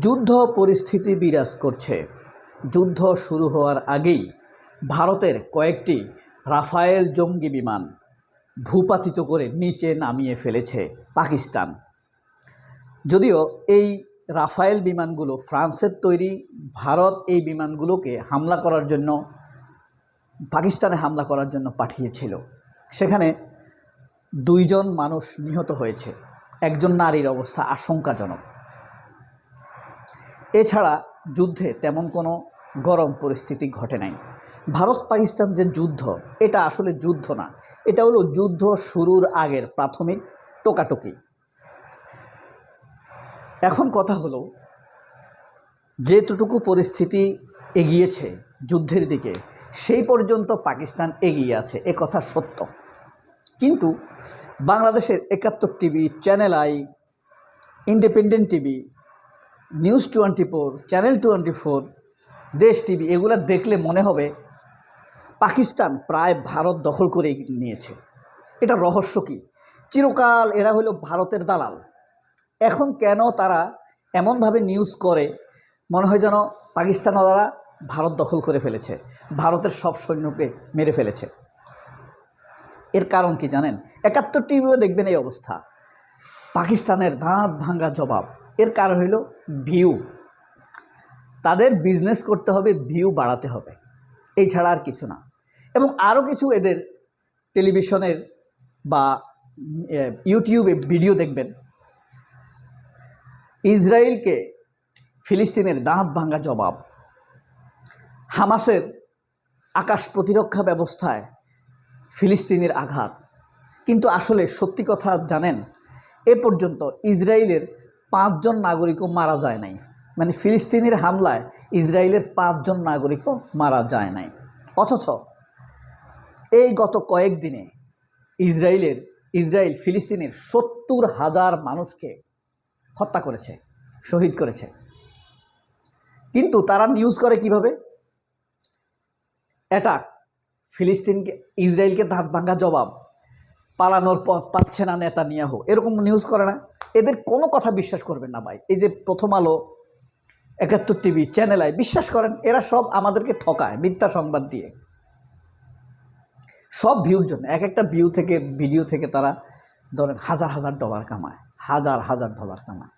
যুদ্ধ পরিস্থিতি বিরাজ করছে। যুদ্ধ শুরু হওয়ার আগেই ভারতের কয়েকটি রাফায়েল জঙ্গি বিমান ভূপাতিত করে নিচে নামিয়ে ফেলেছে পাকিস্তান। যদিও এই রাফায়েল বিমানগুলো ফ্রান্সের তৈরি, ভারত এই বিমানগুলোকে হামলা করার জন্য, পাকিস্তানে হামলা করার জন্য পাঠিয়েছিল। সেখানে দুইজন মানুষ নিহত হয়েছে। একজন নারীর অবস্থা আশঙ্কাজনক। এছাড়া যুদ্ধে তেমন কোনো গরম পরিস্থিতি ঘটে নাই। ভারত পাকিস্তান যে যুদ্ধ, এটা আসলে যুদ্ধ না। এটা হলো যুদ্ধ শুরুর আগের প্রাথমিক টোকাটুকি। এখন কথা হলো, যেটুকু পরিস্থিতি এগিয়েছে যুদ্ধের দিকে, সেই পর্যন্ত পাকিস্তান এগিয়ে আছে, এ কথা সত্য। কিন্তু বাংলাদেশের Ekattor TV channel I, Independent TV news twenty four channel twenty four Desh TV, এগুলো দেখলে মনে হবে পাকিস্তান প্রায় ভারত দখল করে নিয়েছে। এটা রহস্য কী? চিরকাল এরা হলো ভারতের দালাল। এখন কেন তারা এমনভাবে নিউজ করে? মনে হয় যেন পাকিস্তানওয়ালা ভারত দখল করে ফেলেছে। ভারতের সব সৈন্যকে মেরে ফেলেছে। এর কারণ কি জানেন? একাত্তর টিভিও দেখবেন এই অবস্থা। পাকিস্তানের দাঁত ভাঙ্গা জবাব। এর কারণ হইল ভিউ তাদের বিজনেস করতে হবে ভিউ বাড়াতে হবে। এই ছাড়া আর কিছু না। এবং আরও কিছু এদের টেলিভিশনের বা ইউটিউবে ভিডিও দেখবেন। ইসরায়েলকে ফিলিস্তিনের দাঁত ভাঙ্গা জবাব। হামাসের আকাশ প্রতিরক্ষা ব্যবস্থায় ফিলিস্তিনের আঘাত। কিন্তু আসলে সত্যি কথা জানেন, এ পর্যন্ত ইসরায়েলের পাঁচজন নাগরিকও মারা যায় নাই। মানে ফিলিস্তিনের হামলায় ইসরায়েলের পাঁচজন নাগরিকও মারা যায় নাই। অথচ এই গত কয়েকদিনে ইসরায়েলের, ইসরায়েল ফিলিস্তিনের সত্তর হাজার মানুষকে হত্যা করেছে, শহীদ করেছে। কিন্তু তারা নিউজ করে কীভাবে? অ্যাটাক ফিলিস্তিনকে, ইসরায়েলকে দাঁত ভাঙ্গা জবাব পালানোর পথ পাচ্ছে না নেতা নিয়াহ এরকম নিউজ করে না। এদের কোনো কথা বিশ্বাস করবেন না ভাই। এই যে প্রথম আলো, একাত্তর টিভি চ্যানেল বিশ্বাস করেন, এরা সব আমাদেরকে ঠকায় মিথ্যা সংবাদ দিয়ে। সব ভিউর জন্য, এক একটা ভিউ থেকে ভিডিও থেকে তারা ধরেন হাজার হাজার ডলার কামায়, হাজার হাজার ডলার কামায়।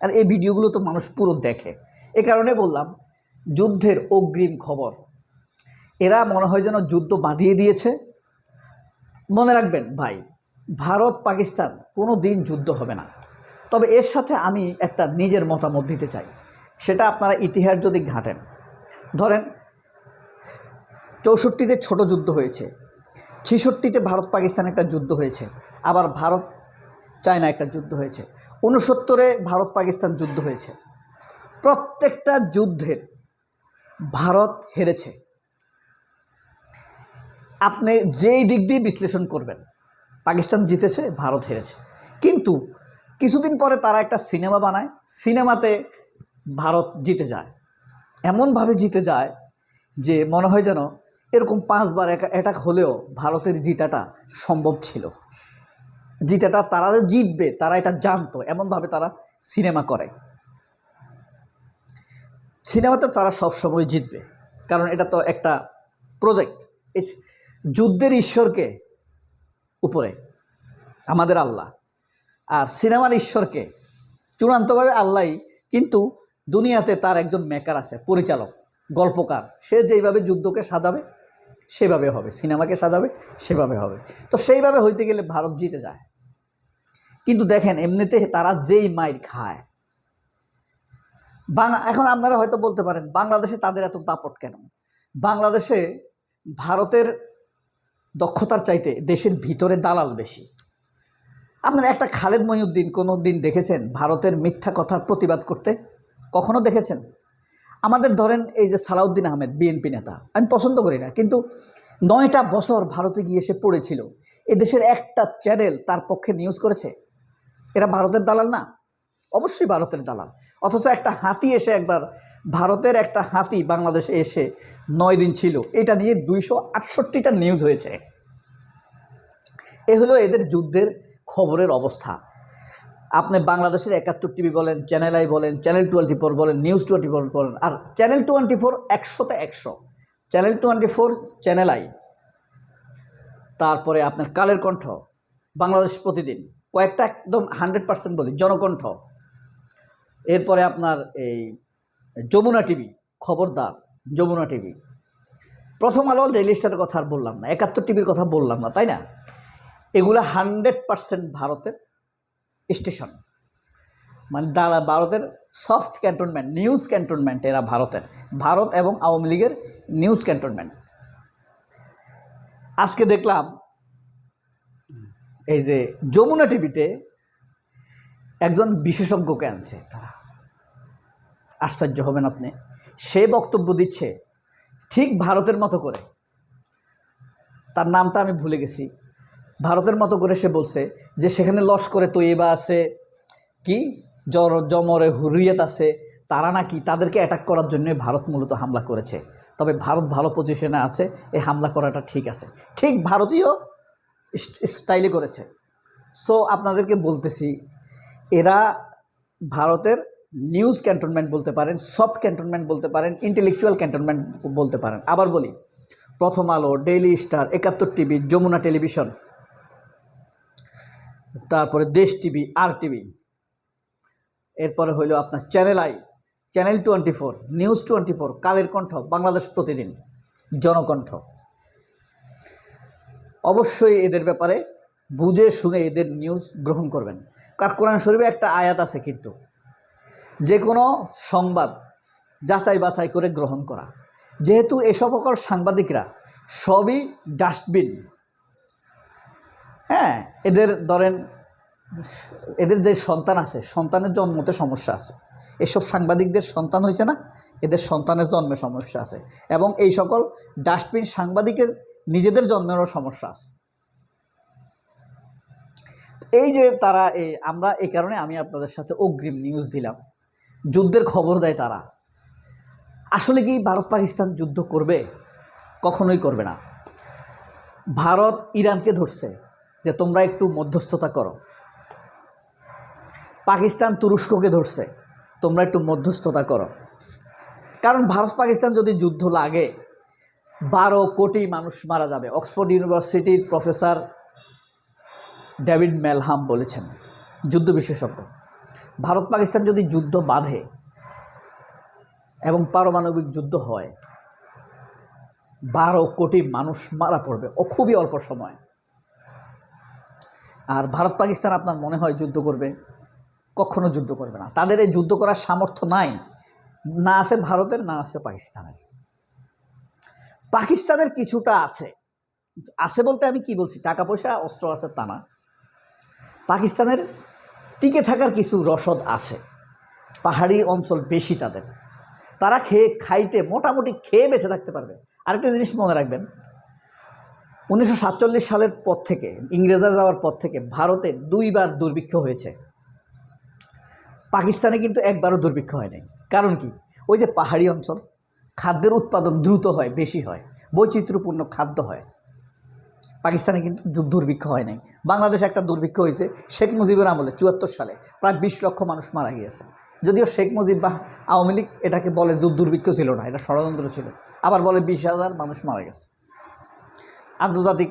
আর এই ভিডিওগুলো তো মানুষ পুরো দেখে। এ কারণে বললাম, যুদ্ধের অগ্রিম খবর, এরা মনে হয় যেন যুদ্ধ বাঁধিয়ে দিয়েছে। মনে রাখবেন ভাই ভারত পাকিস্তান কোনো দিন যুদ্ধ হবে না। তবে এর সাথে আমি একটা নিজের মতামত দিতে চাই। সেটা আপনারা ইতিহাস যদি ঘাঁটেন। ধরেন, চৌষট্টিতে ছোট যুদ্ধ হয়েছে, ছেষট্টিতে ভারত পাকিস্তান একটা যুদ্ধ হয়েছে, আবার ভারত চায়না একটা যুদ্ধ হয়েছে উনসত্তরে ভারত পাকিস্তান যুদ্ধ হয়েছে। প্রত্যেকটা যুদ্ধের ভারত হেরেছে। আপনি যেই দিক দিয়ে বিশ্লেষণ করবেন, পাকিস্তান জিতেছে, ভারত হেরেছে। কিন্তু কিছুদিন পরে তারা একটা সিনেমা বানায়। সিনেমাতে ভারত জিতে যায়। এমনভাবে জিতে যায় যে মনে হয় যেন এরকম পাঁচবার অ্যাটাক হলেও ভারতের জিতাটা সম্ভব ছিল। জিতাটা তারা জিতবে, তারা এটা জানতো, এমনভাবে তারা সিনেমা করে। সিনেমাতে তারা সব সময় জিতবে, কারণ এটা তো একটা প্রজেক্ট যুদ্ধের ঈশ্বরকে উপরে, আমাদের আল্লাহ। আর সিনেমার ঈশ্বরকে চূড়ান্তভাবে আল্লাহই কিন্তু দুনিয়াতে তার একজন মেকার আছে, পরিচালক, গল্পকার। সে যেইভাবে যুদ্ধকে সাজাবে, সেভাবে হবে, সিনেমাকে সাজাবে, সেভাবে হবে। তো সেইভাবে হইতে গেলে ভারত জিতে যায়। কিন্তু দেখেন, এমনিতে তারা যেই মাইর খায়। বাংলা, এখন আপনারা হয়তো বলতে পারেন, বাংলাদেশে তাদের এত দাপট কেন? বাংলাদেশে ভারতের দক্ষতার চাইতে দেশের ভিতরে দালাল বেশি। আপনারা একটা খালেদ মহিউদ্দিন কোনো দিন দেখেছেন ভারতের মিথ্যা কথার প্রতিবাদ করতে? কখনো দেখেছেন? আমাদের ধরেন এই যে সালাউদ্দিন আহমেদ, বিএনপি নেতা, আমি পছন্দ করি না, কিন্তু নয়টা বছর ভারতে গিয়ে সে পড়েছিল। এ দেশের একটা চ্যানেল তার পক্ষে নিউজ করেছে। এরা ভারতের দালাল না? অবশ্যই ভারতের দালাল। অথচ একটা হাতি এসে একবার, ভারতের একটা হাতি বাংলাদেশে এসে নয় দিন ছিল। এটা নিয়ে দুইশো আটষট্টিটা নিউজ হয়েছে। এ হলো এদের যুদ্ধের খবরের অবস্থা। আপনি বাংলাদেশের একাত্তর টিভি বলেন চ্যানেল আই বলেন চ্যানেল টোয়েন্টি ফোর বলেন নিউজ টোয়েন্টি ফোর বলেন, আর চ্যানেল টোয়েন্টি ফোর একশোতে একশো। Channel twenty four channel I তারপরে আপনার কালের কণ্ঠ, বাংলাদেশ প্রতিদিন। কয়েকটা একদম হান্ড্রেড পার্সেন্ট বলি, জনকণ্ঠ। এরপরে আপনার এই যমুনা টিভি, খবরদার, যমুনা টিভি। প্রথম আলো ডেইলি স্টারের কথা আর বললাম না, একাত্তর টিভির কথা বললাম না, তাই না? এগুলো হান্ড্রেড পার্সেন্ট ভারতের স্টেশন। মানে দাঁড়া ভারতের সফট ক্যান্টনমেন্ট নিউজ ক্যান্টনমেন্ট এরা ভারতের। ভারত এবং আওয়ামী লীগের নিউজ ক্যান্টনমেন্ট আজকে দেখলাম এই যে যমুনা টিভিতে একজন বিশেষজ্ঞকে আনছে তারা। আশ্চর্য হবেন আপনি। সে বক্তব্য দিচ্ছে ঠিক ভারতের মতো করে। তার নামটা আমি ভুলে গেছি। ভারতের মতো করে সে বলছে যে সেখানে লস্করে তৈবা আছে, কি? জর জমরে হুরিয়ত আছে, তারা নাকি তাদেরকে অ্যাটাক করার জন্য ভারত মূলত হামলা করেছে। তবে ভারত ভালো পজিশনে আছে এই হামলা করাটা ঠিক আছে। ঠিক ভারতীয় স্টাইলে করেছে। সো আপনাদেরকে বলতেছি, এরা ভারতের নিউজ ক্যান্টনমেন্ট বলতে পারেন সফট ক্যান্টনমেন্ট বলতে পারেন ইন্টেলেকচুয়াল ক্যান্টনমেন্ট বলতে পারেন। আবার বলি, Prothom Alo daily star Ekattor TV, Jamuna television তারপরে দেশ টিভি, আর টিভি। এরপরে হইল আপনার channel I, channel twenty four, news twenty four, Kaler Kantho, Bangladesh প্রতিদিন, জনকণ্ঠ। অবশ্যই এদের ব্যাপারে বুঝে শুনে এদের নিউজ গ্রহণ করবেন। কার কোরআন শরীফে একটা আয়াত আছে কিন্তু যে কোনো সংবাদ যাচাই বাছাই করে গ্রহণ করা। যেহেতু এসব সাংবাদিকরা সবই ডাস্টবিন হ্যাঁ এদের ধরেন, এদের যে সন্তান আছে, সন্তানের জন্মতে সমস্যা আছে। এসব সাংবাদিকদের সন্তান হয়েছে না, এদের সন্তানের জন্মে সমস্যা আছে। এবং এই সকল ডাস্টবিন সাংবাদিকের নিজেদের জন্মেরও সমস্যা আছে। এই যে তারা এই আমরা এই কারণে আমি আপনাদের সাথে অগ্রিম নিউজ দিলাম। যুদ্ধের খবর দেয় তারা। আসলে কি ভারত পাকিস্তান যুদ্ধ করবে? কখনোই করবে না। ভারত ইরানকে ধরছে। যে তোমরা একটু মধ্যস্থতা করো। পাকিস্তান তুরস্ককে ধরছে, তোমরা একটু মধ্যস্থতা করো। কারণ ভারত পাকিস্তান যদি যুদ্ধ লাগে, বারো কোটি মানুষ মারা যাবে, অক্সফোর্ড ইউনিভার্সিটির প্রফেসর ডেভিড মেলহাম বলেছেন, যুদ্ধ বিশেষজ্ঞ। ভারত পাকিস্তান যদি যুদ্ধ বাঁধে এবং পারমাণবিক যুদ্ধ হয়, বারো কোটি মানুষ মারা পড়বে, ও খুবই অল্প সময়। আর ভারত পাকিস্তান আপনার মনে হয় যুদ্ধ করবে? কখনো যুদ্ধ করবে না। তাদের এই যুদ্ধ করার সামর্থ্য নাই। না আছে ভারতের, না আছে পাকিস্তানের। পাকিস্তানের কিছুটা আছে। আছে বলতে আমি কি বলছি? টাকা পয়সা, অস্ত্র আছে তা না। পাকিস্তানের টিকে থাকার কিছু রসদ আছে। পাহাড়ি অঞ্চল বেশি তাদের। তারা খেয়ে, খাইতে, মোটামুটি খেয়ে বেঁচে থাকতে পারবে। আরেকটা জিনিস মনে রাখবেন উনিশশো সাতচল্লিশ সালের পর থেকে, ইংরেজরা যাওয়ার পর থেকে ভারতে দুইবার দুর্ভিক্ষ হয়েছে। পাকিস্তানে কিন্তু একবারও দুর্ভিক্ষ হয় নাই। কারণ কি? ওই যে পাহাড়ি অঞ্চল, খাদ্যের উৎপাদন দ্রুত হয়, বেশি হয়, বৈচিত্র্যপূর্ণ খাদ্য হয়। পাকিস্তানে কিন্তু দুর্ভিক্ষ হয় নাই। বাংলাদেশে একটা দুর্ভিক্ষ হয়েছে, শেখ মুজিবের আমলে, চুয়াত্তর সালে, প্রায় বিশ লক্ষ মানুষ মারা গিয়েছে। যদিও শেখ মুজিব বা আওয়ামী লীগ এটাকে বলে দুর্ভিক্ষ ছিল না, এটা ষড়যন্ত্র ছিল। আবার বলে বিশ হাজার মানুষ মারা গেছে। আন্তর্জাতিক,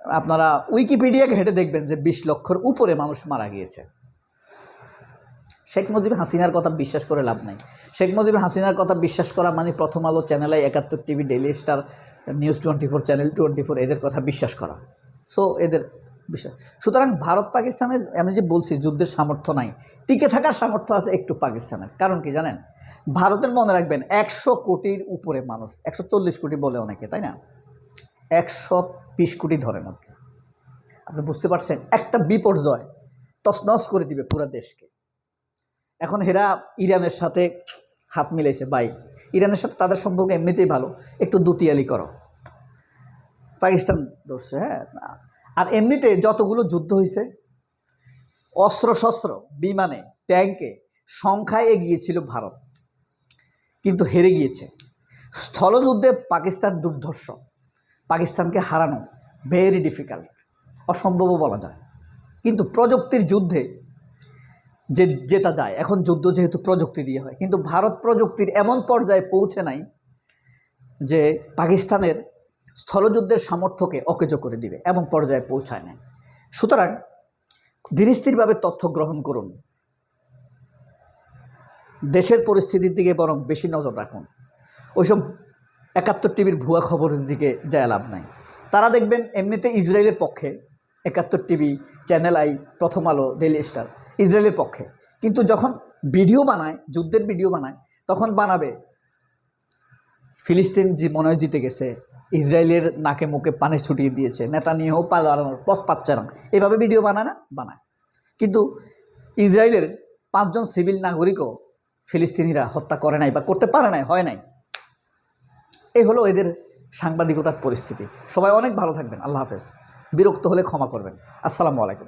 আপনারা উইকিপিডিয়াকে হেঁটে দেখবেন যে বিশ লক্ষর উপরে মানুষ মারা গিয়েছে। শেখ মুজিব হাসিনার কথা বিশ্বাস করে লাভ নাই। শেখ মুজিব হাসিনার কথা বিশ্বাস করা মানে প্রথম আলো চ্যানেলে Ekattor TV, daily star, news twenty four channel twenty four এদের কথা বিশ্বাস করা। সো এদের বিষয় সুতরাং ভারত পাকিস্তানের, আমি যে বলছি যুদ্ধের সামর্থ্য নাই, টিকে থাকার সামর্থ্য আছে একটু পাকিস্তানের। কারণ কি জানেন? ভারতের মনে রাখবেন, একশো কোটির উপরে মানুষ, একশো চল্লিশ কোটি বলে অনেকে, তাই না? একশো বিশ কোটি ধরেন আপনি। আপনি বুঝতে পারছেন? একটা বিপর্যয় তছনছ করে দিবে পুরো দেশকে। এখন হেরা ইরানের সাথে হাত মিলাইছে বাই ইরানের সাথে তাদের সম্পর্ক এমনিতেই ভালো। একটু দুতিয়ালি করো। পাকিস্তান ধরছে হ্যাঁ। আর এমনিতে যতগুলো যুদ্ধ হয়েছে অস্ত্র শস্ত্র বিমানে ট্যাঙ্কে সংখ্যায় এগিয়েছিল ভারত। কিন্তু হেরে গিয়েছে। স্থলযুদ্ধে পাকিস্তান দুর্ধর্ষ। পাকিস্তানকে হারানো ভেরি ডিফিকাল্ট অসম্ভবও বলা যায়। কিন্তু প্রযুক্তির যুদ্ধে যে জেতা যায়, এখন যুদ্ধ যেহেতু প্রযুক্তি দিয়ে হয়, কিন্তু ভারত প্রযুক্তির এমন পর্যায়ে পৌঁছে নাই যে পাকিস্তানের স্থলযুদ্ধের সামর্থ্যকে অকেজ করে দিবে, এমন পর্যায়ে পৌঁছায় নাই। সুতরাং ধীরস্থিরভাবে তথ্য গ্রহণ করুন। দেশের পরিস্থিতির দিকে বরং বেশি নজর রাখুন। ওইসব একাত্তর টিভির ভুয়া খবরের দিকে যায় লাভ নাই। তারা দেখবেন এমনিতে ইসরায়েলের পক্ষে একাত্তর টিভি চ্যানেল আই প্রথম আলো ডেলি স্টার ইসরায়েলের পক্ষে। কিন্তু যখন ভিডিও বানায়, যুদ্ধের ভিডিও বানায়, তখন বানাবে, ফিলিস্তিন যে মনে হয় জিতে গেছে, ইসরায়েলের নাকে মুখে পানি ছুটিয়ে দিয়েছে নেতা নিয়েও পালানোর পথ না। এভাবে ভিডিও বানায় না? বানায়। কিন্তু ইসরায়েলের পাঁচজন সিভিল নাগরিকও ফিলিস্তিনিরা হত্যা করে নাই বা করতে পারে নাই, হয় নাই। এই হলো এদের সাংবাদিকতার পরিস্থিতি। সবাই অনেক ভালো থাকবেন। আল্লাহ হাফেজ। বিরক্ত হলে ক্ষমা করবেন। আসসালামু আলাইকুম।